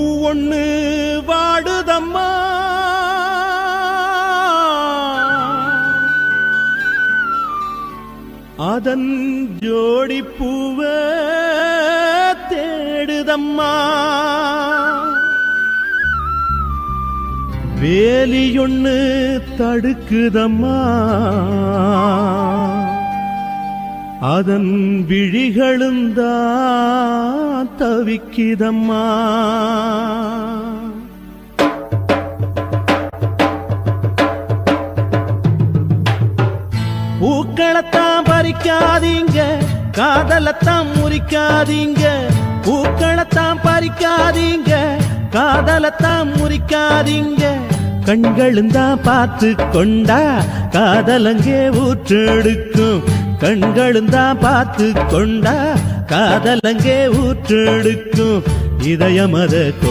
ஒண்ணு வாடுதம்மா. அதன் ஜோடி பூவ தேடுதம்மா. வேலியொன்னு தடுக்குதம்மா. அதன் விழிகளுந்தா தவிக்கிதம்மா. பூக்களைத்தான் பறிக்காதீங்க காதலத்தான் முறிக்காதீங்க. பூக்களைத்தான் பறிக்காதீங்க காதலத்தான் முறிக்காதீங்க. கண்களுந்தான் பார்த்து கொண்டா காதலங்கே ஊற்றெடுக்கும். கண்களும் தான் பார்த்து கொண்டா காதலங்கே ஊற்றெடுக்கும். இதயமத